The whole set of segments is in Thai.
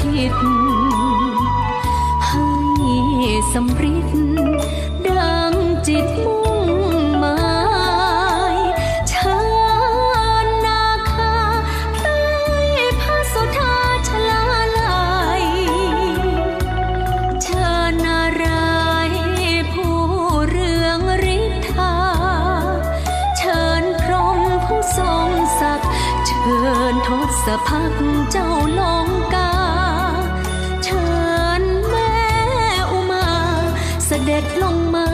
ทิตให้สำริดดังจิตมุ่งหมายชานาคาใต้พระสุธาชลาลายเชิญนารายผู้เรืองฤทธา เชิญพรหมผู้ทรงศักดิ์เชิญทศพักเจ้าลงกา ด็จลงมา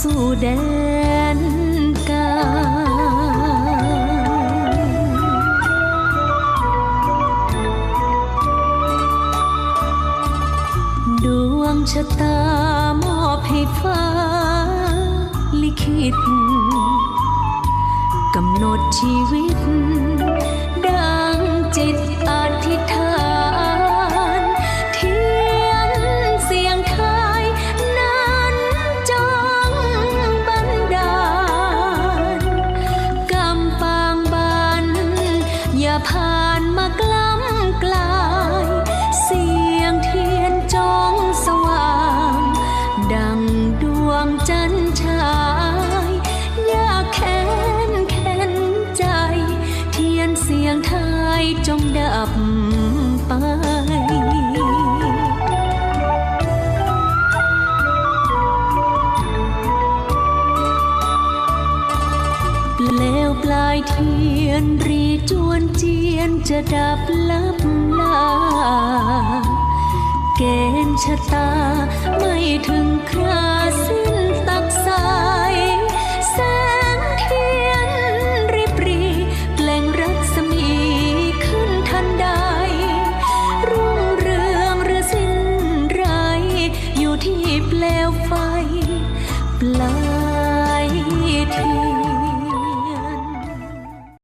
สู่แดนกาดวงชะตามอบให้ฟ้า ลิขิตกำหนดชีวิต ดังจิต ผ่านมากล้ำกลาย เสียงเทียนจ้องสว่าง ดังดวงจันทร์ฉายยากแค้นแค้นใจ เทียนเสียงไทยจงดับไปเปล ปลายเทียนรีจวนเจียนจะดับลับลา เกณฑ์ชะตาไม่ถึง